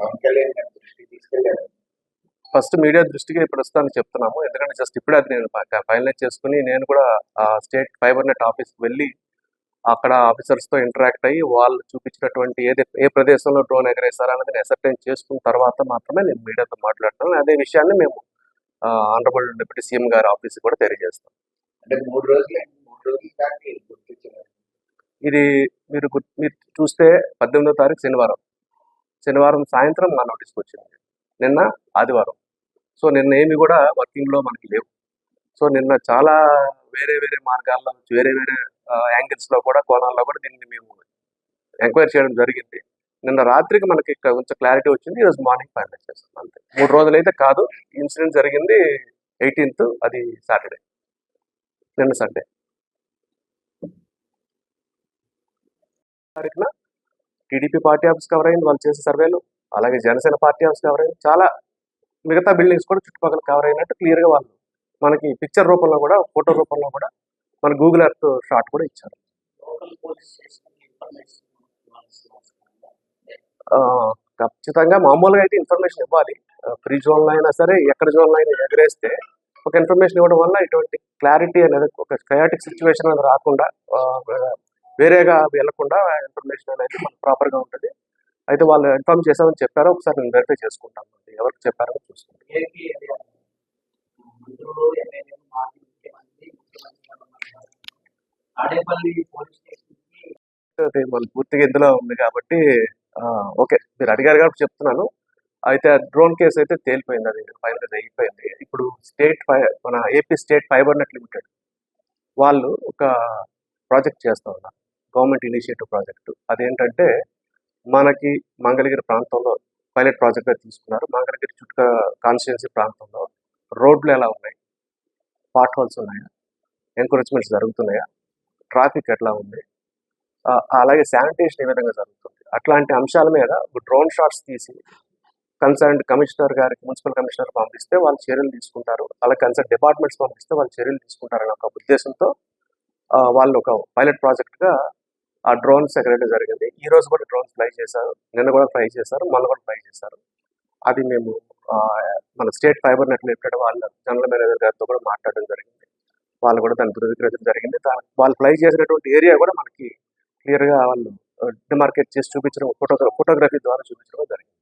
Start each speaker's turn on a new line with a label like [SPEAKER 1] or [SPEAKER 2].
[SPEAKER 1] పవన్ కళ్యాణ్ గారి దృష్టికి తీసుకెళ్ళారు
[SPEAKER 2] ఫస్ట్ మీడియా దృష్టికి ప్రస్తుతానికి చెప్తున్నాము. ఎందుకంటే జస్ట్ ఇప్పుడే అది నేను ఫైనలైజ్ చేసుకుని నేను కూడా స్టేట్ ఫైబర్ నెట్ ఆఫీస్కి వెళ్ళి అక్కడ ఆఫీసర్స్తో ఇంటరాక్ట్ అయ్యి వాళ్ళు చూపించినటువంటి ఏది ఏ ప్రదేశంలో డ్రోన్ ఎగరేస్తారా అనేది అసర్టైన్ చేసుకున్న తర్వాత మాత్రమే నేను మీడియాతో మాట్లాడతాను. అదే విషయాన్ని మేము ఆనరబుల్ డిప్యూటీ సీఎం గారి ఆఫీస్కి కూడా తెలియజేస్తాం.
[SPEAKER 1] అంటే మూడు రోజులు మూడు రోజుల గుర్తించారు
[SPEAKER 2] ఇది మీరు మీరు చూస్తే పద్దెనిమిదో తారీఖు శనివారం. శనివారం సాయంత్రం మా నోటీస్కి వచ్చింది. నిన్న ఆదివారం. సో నిన్న ఏమి కూడా వర్కింగ్లో మనకి లేవు. సో నిన్న చాలా వేరే వేరే మార్గాల్లో వేరే వేరే యాంగిల్స్లో కూడా కోణాల్లో కూడా దీన్ని మేము ఎంక్వైరీ చేయడం జరిగింది. నిన్న రాత్రికి మనకి ఇక్కడ కొంచెం క్లారిటీ వచ్చింది. ఈరోజు మార్నింగ్ ఫైనలైజ్ చేస్తాం అంతే. మూడు రోజులు అయితే కాదు. ఇన్సిడెంట్ జరిగింది ఎయిటీన్త్ అది సాటర్డే నిన్న సండే తారీఖున టీడీపీ పార్టీ ఆఫీస్ కవర్ అయింది వాళ్ళు చేసే సర్వేలు అలాగే జనసేన పార్టీ ఆఫీస్ కవర్ అయింది. చాలా మిగతా బిల్డింగ్స్ కూడా చుట్టుపక్కల కవర్ అయినట్టు క్లియర్గా వాళ్ళు మనకి పిక్చర్ రూపంలో కూడా ఫోటో రూపంలో కూడా మన గూగుల్ ఎర్త్ షాట్ కూడా ఇచ్చారు. ఖచ్చితంగా మామూలుగా అయితే ఇన్ఫర్మేషన్ ఇవ్వాలి. ఫ్రీ జోన్లో అయినా సరే ఎక్కడ జోన్లో అయినా ఎగరేస్తే ఒక ఇన్ఫర్మేషన్ ఇవ్వడం వల్ల ఇటువంటి క్లారిటీ అనేది ఒక కయాటిక్ సిచ్యువేషన్ అనేది రాకుండా వేరేగా వెళ్ళకుండా ఇన్ఫర్మేషన్ అనేది మనకు ప్రాపర్గా ఉంటుంది. అయితే వాళ్ళు ఇన్ఫార్మ్ చేసామని చెప్పారో. ఒకసారి నేను వెరిఫై చేసుకుంటాను. ఎవరికి చెప్పారో చూసుకుంటాను. అది మన పూర్తిగా ఇందులో ఉంది కాబట్టి ఓకే. మీరు అడిగారు కాబట్టి చెప్తున్నాను. అయితే డ్రోన్ కేసు అయితే తేలిపోయింది. అది ఫైనల్ అయిపోయింది. ఇప్పుడు స్టేట్ ఫై మన AP state fibre net limited వాళ్ళు ఒక ప్రాజెక్ట్ చేస్తూ ఉన్నారు. Government initiative project. అదేంటంటే మనకి మంగళగిరి ప్రాంతంలో పైలట్ ప్రాజెక్ట్గా తీసుకున్నారు. మంగళగిరి చుట్టూ కాన్స్టిట్యున్సీ ప్రాంతంలో రోడ్లు ఎలా ఉన్నాయి? పాట్ హోల్స్ ఉన్నాయా? ఎంకరేజ్మెంట్స్ జరుగుతున్నాయా? ట్రాఫిక్ ఎట్లా ఉంది? అలాగే శానిటేషన్ ఏ విధంగా జరుగుతుంది? అట్లాంటి అంశాల మీద డ్రోన్ షాట్స్ తీసి కన్సర్న్ కమిషనర్ గారికి మున్సిపల్ కమిషనర్ పంపిస్తే వాళ్ళు చర్యలు తీసుకుంటారు. అలాగే కన్సర్న్ డిపార్ట్మెంట్స్ పంపిస్తే వాళ్ళు చర్యలు తీసుకుంటారని ఒక ఉద్దేశంతో వాళ్ళు ఒక పైలట్ ప్రాజెక్ట్గా ఆ డ్రోన్స్ సెక్రటరీ జరిగింది. ఈ రోజు కూడా డ్రోన్స్ ఫ్లై చేశారు. నిన్న కూడా ఫ్లై చేశారు. మొన్న కూడా ఫ్లై చేశారు. అది మేము మన స్టేట్ ఫైబర్ నెట్ లిమిటెడ్ వాళ్ళ జనరల్ మేనేజర్ గారితో కూడా మాట్లాడడం జరిగింది. వాళ్ళు కూడా దాన్ని ధృవీకరించడం జరిగింది. వాళ్ళు ఫ్లై చేసినటువంటి ఏరియా కూడా మనకి క్లియర్గా వాళ్ళు డిమార్కెట్ చేసి చూపించడం ఫోటో ఫోటోగ్రఫీ ద్వారా చూపించడం జరిగింది.